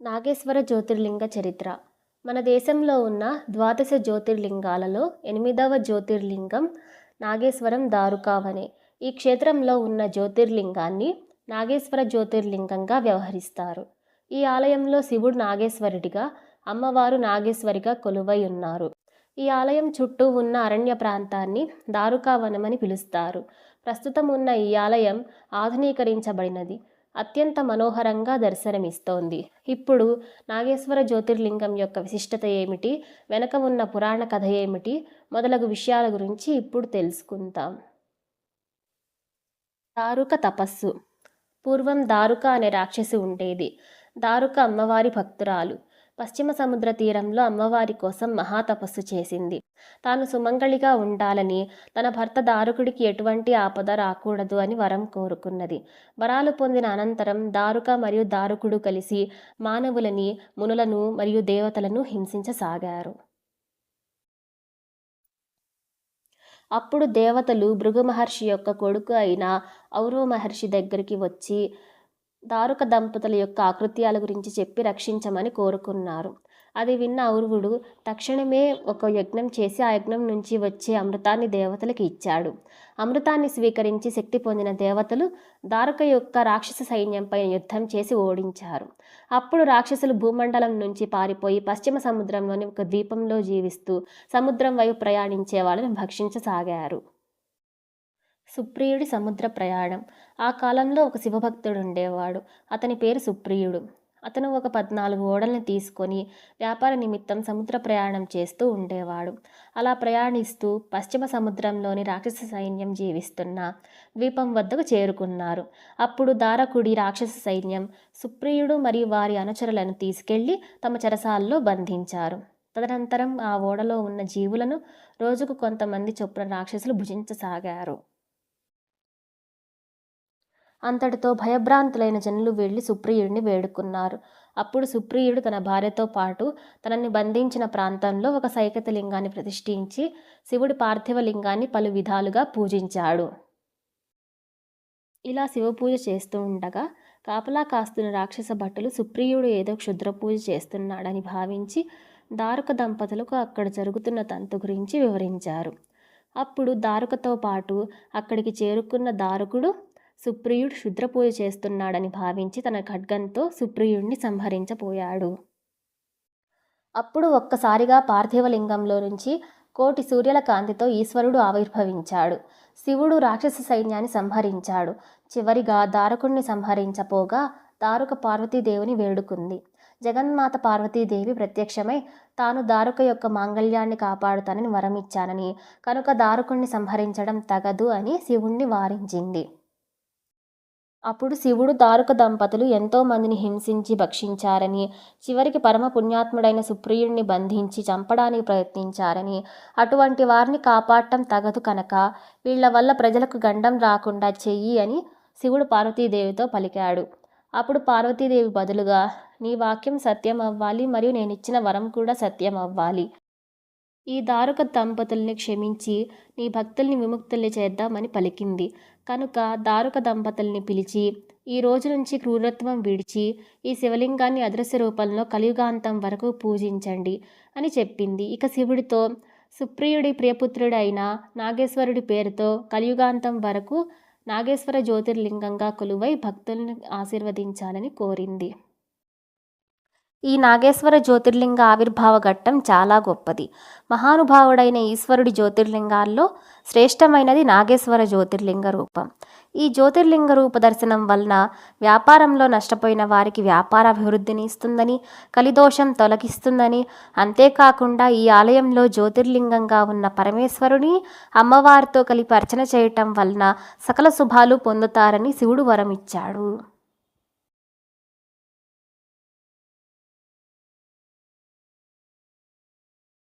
నాగేశ్వర జ్యోతిర్లింగ చరిత్ర. మన దేశంలో ఉన్న ద్వాదశ జ్యోతిర్లింగాలలో ఎనిమిదవ జ్యోతిర్లింగం నాగేశ్వరం దారుకావనే. ఈ క్షేత్రంలో ఉన్న జ్యోతిర్లింగాన్ని నాగేశ్వర జ్యోతిర్లింగంగా వ్యవహరిస్తారు. ఈ ఆలయంలో శివుడు నాగేశ్వరుడిగా అమ్మవారు నాగేశ్వరిగా కొలువై ఉన్నారు. ఈ ఆలయం చుట్టూ ఉన్న అరణ్య ప్రాంతాన్ని దారుకావనమని పిలుస్తారు. ప్రస్తుతం ఉన్న ఈ ఆలయం ఆధునీకరించబడినది. అత్యంత మనోహరంగా దర్శనమిస్తోంది. ఇప్పుడు నాగేశ్వర జ్యోతిర్లింగం యొక్క విశిష్టత ఏమిటి? వెనక ఉన్న పురాణ కథ ఏమిటి? మొదలగు విషయాల గురించి ఇప్పుడు తెలుసుకుందాం. దారుక తపస్సు. పూర్వం దారుక అనే రాక్షసి ఉండేది. దారుక అమ్మవారి భక్తురాలు. పశ్చిమ సముద్ర తీరంలో అమ్మవారి కోసం మహాతపస్సు చేసింది. తాను సుమంగళిగా ఉండాలని తన భర్త దారుకుడికి ఎటువంటి ఆపద రాకూడదు అని వరం కోరుకున్నది. వరాలు పొందిన అనంతరం దారుక మరియు దారుకుడు కలిసి మానవులని మునులను మరియు దేవతలను హింసించసాగారు. అప్పుడు దేవతలు భృగు మహర్షి యొక్క కొడుకు అయిన ఔరవ మహర్షి దగ్గరికి వచ్చి దారుక దంపతుల యొక్క ఆకృత్యాల గురించి చెప్పి రక్షించమని కోరుకున్నారు. అది విన్న ఔరువుడు తక్షణమే ఒక యజ్ఞం చేసి ఆ యజ్ఞం నుంచి వచ్చే అమృతాన్ని దేవతలకు ఇచ్చాడు. అమృతాన్ని స్వీకరించి శక్తి పొందిన దేవతలు దారుక యొక్క రాక్షస సైన్యంపై యుద్ధం చేసి ఓడించారు. అప్పుడు రాక్షసులు భూమండలం నుంచి పారిపోయి పశ్చిమ సముద్రంలోని ఒక ద్వీపంలో జీవిస్తూ సముద్రం వైపు ప్రయాణించే వాళ్ళని భక్షించసాగారు. సుప్రియుడి సముద్ర ప్రయాణం. ఆ కాలంలో ఒక శివభక్తుడు ఉండేవాడు. అతని పేరు సుప్రియుడు. అతను ఒక పద్నాలుగు ఓడల్ని తీసుకొని వ్యాపార నిమిత్తం సముద్ర ప్రయాణం చేస్తూ ఉండేవాడు. అలా ప్రయాణిస్తూ పశ్చిమ సముద్రంలోని రాక్షస సైన్యం జీవిస్తున్న ద్వీపం వద్దకు చేరుకున్నారు. అప్పుడు దారకుడి రాక్షస సైన్యం సుప్రియుడు మరియు వారి అనుచరులను తీసుకెళ్ళి తమ చెరసాల్లో బంధించారు. తదనంతరం ఆ ఓడలో ఉన్న జీవులను రోజుకు కొంతమంది చొప్పున రాక్షసులు భుజించసాగారు. అంతటితో భయభ్రాంతులైన జనులు వెళ్ళి సుప్రియుడిని వేడుకున్నారు. అప్పుడు సుప్రియుడు తన భార్యతో పాటు తనని బంధించిన ప్రాంతంలో ఒక సైకత లింగాన్ని ప్రతిష్ఠించి శివుడి పార్థివ లింగాన్ని పలు విధాలుగా పూజించాడు. ఇలా శివ పూజ చేస్తూ ఉండగా కాపలా కాస్తున్న రాక్షస భటులు సుప్రియుడు ఏదో క్షుద్ర పూజ చేస్తున్నాడని భావించి దారుక దంపతులకు అక్కడ జరుగుతున్న తంతు గురించి వివరించారు. అప్పుడు దారుకతో పాటు అక్కడికి చేరుకున్న దారుకుడు సుప్రియుడు క్షుద్రపూజ చేస్తున్నాడని భావించి తన ఖడ్గంతో సుప్రియుడిని సంహరించపోయాడు అప్పుడు ఒక్కసారిగా పార్థివలింగంలో నుంచి కోటి సూర్యుల కాంతితో ఈశ్వరుడు ఆవిర్భవించాడు. శివుడు రాక్షస సైన్యాన్ని సంహరించాడు. చివరిగా దారకుణ్ణి సంహరించపోగా దారుక పార్వతీదేవిని వేడుకుంది. జగన్మాత పార్వతీదేవి ప్రత్యక్షమై తాను దారుక యొక్క మాంగళ్యాన్ని కాపాడుతానని వరమిచ్చానని కనుక దారుకుణ్ణి సంహరించడం తగదు అని శివుణ్ణి వారించింది. అప్పుడు శివుడు దారుక దంపతులు ఎంతోమందిని హింసించి భక్షించారని చివరికి పరమ పుణ్యాత్ముడైన సుప్రియుడిని బంధించి చంపడానికి ప్రయత్నించారని. అటువంటి వారిని కాపాడటం తగదు కనుక వీళ్ళ వల్ల ప్రజలకు గండం రాకుండా చెయ్యి అని శివుడు పార్వతీదేవితో పలికాడు. అప్పుడు పార్వతీదేవి బదులుగా నీ వాక్యం సత్యం అవ్వాలి మరియు నేను ఇచ్చిన వరం కూడా సత్యం అవ్వాలి ఈ దారుక దంపతుల్ని క్షమించి నీ భక్తుల్ని విముక్తుల్ని చేద్దామని పలికింది. కనుక దారుక దంపతుల్ని పిలిచి ఈ రోజు నుంచి క్రూరత్వం విడిచి ఈ శివలింగాన్ని అదృశ్య రూపంలో కలియుగాంతం వరకు పూజించండి అని చెప్పింది. ఇక శివుడితో సుప్రియుడి ప్రియపుత్రుడైన నాగేశ్వరుడి పేరుతో కలియుగాంతం వరకు నాగేశ్వర జ్యోతిర్లింగంగా కొలువై భక్తుల్ని ఆశీర్వదించాలని కోరింది. ఈ నాగేశ్వర జ్యోతిర్లింగ ఆవిర్భావ ఘట్టం చాలా గొప్పది. మహానుభావుడైన ఈశ్వరుడి జ్యోతిర్లింగాల్లో శ్రేష్టమైనది నాగేశ్వర జ్యోతిర్లింగ రూపం. ఈ జ్యోతిర్లింగ రూప దర్శనం వలన వ్యాపారంలో నష్టపోయిన వారికి వ్యాపార అభివృద్ధిని ఇస్తుందని కలిదోషం తొలగిస్తుందని అంతేకాకుండా ఈ ఆలయంలో జ్యోతిర్లింగంగా ఉన్న పరమేశ్వరుని అమ్మవారితో కలిపి అర్చన చేయటం వలన సకల శుభాలు పొందుతారని శివుడు వరం ఇచ్చాడు